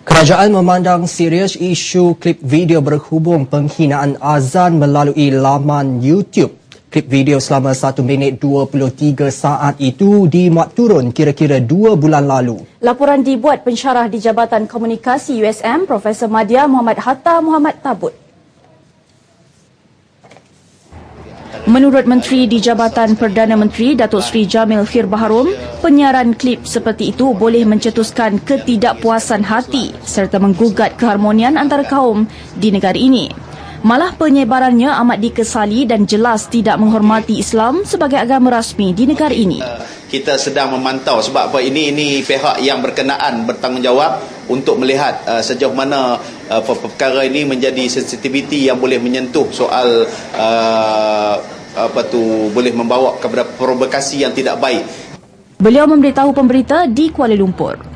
Kerajaan memandang serius isu klip video berhubung penghinaan azan melalui laman YouTube. Klip video selama 1 minit 23 saat itu dimuat turun kira-kira 2 bulan lalu. Laporan dibuat pensyarah di Jabatan Komunikasi USM Profesor Madya Muhammad Hatta Muhammad Tabut. Menurut Menteri di Jabatan Perdana Menteri Datuk Seri Jamil Fir Baharom, penyiaran klip seperti itu boleh mencetuskan ketidakpuasan hati serta menggugat keharmonian antara kaum di negara ini. Malah penyebarannya amat dikesali dan jelas tidak menghormati Islam sebagai agama rasmi di negara ini. Kita sedang memantau sebab apa ini ini pihak yang berkenaan bertanggungjawab untuk melihat uh, sejauh mana uh, perkara ini menjadi sensitiviti yang boleh menyentuh soal uh, apa tu boleh membawa kepada provokasi yang tidak baik. Beliau memberitahu pemberita di Kuala Lumpur.